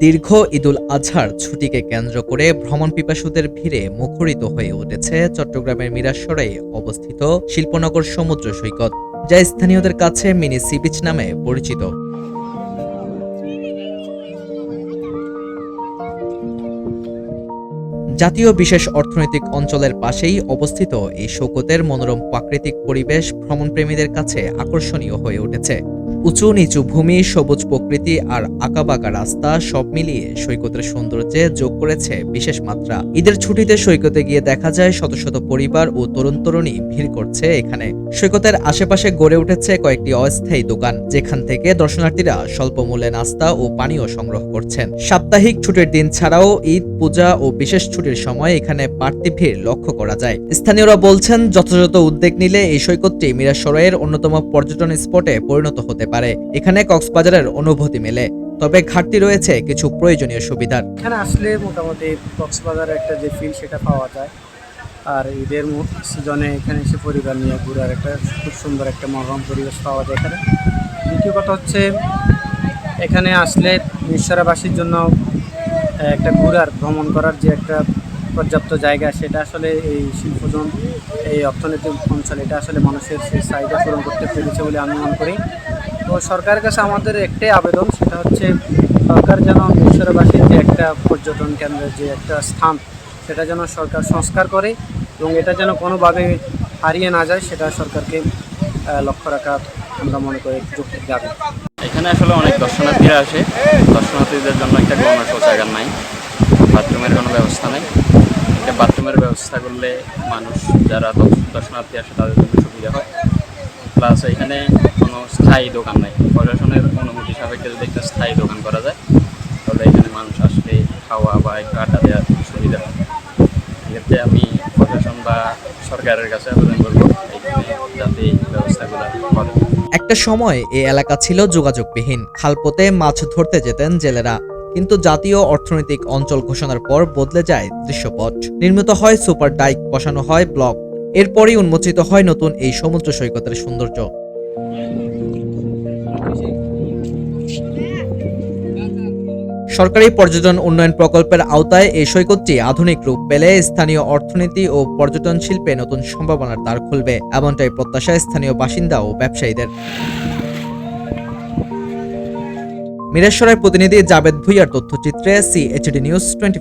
দীর্ঘ ঈদুল আজহার ছুটিকে কেন্দ্র করে ভ্রমণ পিপাসুদের ভিড়ে মুখরিত হয়ে উঠেছে চট্টগ্রামের মিরাসরে অবস্থিত শিল্পনগর সমুদ্র সৈকত, যা স্থানীয়দের কাছে মিনি সি বিচ নামে পরিচিত। জাতীয় বিশেষ অর্থনৈতিক অঞ্চলের পাশেই অবস্থিত এই শৌকতের মনোরম প্রাকৃতিক পরিবেশ ভ্রমণপ্রেমীদের কাছে আকর্ষণীয় হয়ে উঠেছে। উঁচু নিচু ভূমি, সবুজ প্রকৃতি আর আঁকাবাঁকা রাস্তা সব মিলিয়ে সৈকতের সৌন্দর্যে যোগ করেছে বিশেষ মাত্রা। ঈদের ছুটিতে সৈকতে গিয়ে দেখা যায় শত শত পরিবার ও তরুণ তরুণী ভিড় করছে এখানে। সৈকতের আশেপাশে গড়ে উঠেছে কয়েকটি অস্থায়ী দোকান, যেখান থেকে দর্শনার্থীরা স্বল্প মূল্যে নাস্তা ও পানীয় সংগ্রহ করছেন। সাপ্তাহিক ছুটির দিন ছাড়াও ঈদ, পূজা ও বিশেষ ছুটির সময় এখানে বাড়তি ভিড় লক্ষ্য করা যায়। স্থানীয়রা বলছেন, যথাযথ উদ্যোগ নিলে এই সৈকতটি মিরাসরাইয়ের অন্যতম পর্যটন স্পটে পরিণত হতে পারে। এখানে কক্সবাজারের অনুভূতি মেলে। তবে ঘাটতি রয়েছে কিছু প্রয়োজনীয় সুবিধার। এখানে আসলে মোটামুটি কক্সবাজারের একটা যে ফিল সেটা পাওয়া যায়। আর ঈদের সিজনে এখানে এসে পরিবার নিয়ে ঘুরার একটা খুব সুন্দর একটা মনোরম পরিবেশ পাওয়া যায় এখানে। দ্বিতীয় কথা হচ্ছে, এখানে আসলে নিঃসরাবাসীর জন্য একটা ঘুরার ভ্রমণ করার যে একটা পর্যাপ্ত জায়গা, সেটা আসলে এই শিল্পজন, এই অর্থনৈতিক অঞ্চল, এটা আসলে মানুষের সেই চাহিদা পূরণ করতে পেরেছে বলে আমি মনে করি। তো সরকারের কাছে আমাদের একটাই আবেদন, সেটা হচ্ছে সরকার যেন মিশরবাসীর যে একটা পর্যটন কেন্দ্রের যে একটা স্থান, সেটা যেন সরকার সংস্কার করে এবং এটা যেন কোনোভাবে হারিয়ে না যায়, সেটা সরকারকে লক্ষ্য রাখা আমরা মনে করি যুক্তির দাবি। এখানে আসলে অনেক দর্শনার্থীরা আসে। দর্শনার্থীদের জন্য একটা কোনো শৌচাগার নাই। বাথরুমের কোনো ব্যবস্থা নেই। একটা বাথরুমের ব্যবস্থা করলে মানুষ, যারা দর্শনার্থী আসে, তাদের জন্য সুবিধা হয়। প্লাস এখানে স্থায়ী দোকান নাই। প্রশাসনের অনুমতি সাপেক্ষে যদি একটা স্থায়ী দোকান করা যায়, তাহলে এখানে মানুষ আসলে খাওয়া বা একটু আড্ডা দেওয়ার সুবিধা হয়। এক্ষেত্রে আমি প্রশাসন বা সরকারের কাছে আবেদন করব, এখানে যাতে এই ব্যবস্থাগুলো করে একটা সময় এই এলাকা ছিল যোগাযোগবিহীন। খালপথে মাছ ধরতে যেতেন জেলেরা। কিন্তু জাতীয় অর্থনৈতিক অঞ্চল ঘোষণার পর বদলে যায় দৃশ্যপট। নির্মিত হয় সুপার ডাইক, বসানো হয় ব্লক। এরপরই উন্মোচিত হয় নতুন এই সমুদ্র সৈকতের সৌন্দর্য। সরকারি পর্যটন উন্নয়ন প্রকল্পের আওতায় এই সৈকতটি আধুনিক রূপ পেলে স্থানীয় অর্থনীতি ও পর্যটন শিল্পে নতুন সম্ভাবনার দ্বার খুলবে, এমনটাই প্রত্যাশা স্থানীয় বাসিন্দা ও ব্যবসায়ীদের। মিরেশ্বরের প্রতিনিধি জাবেদ ভুইয়ার তথ্যচিত্রে সিএইচডি নিউজ টোয়েন্টি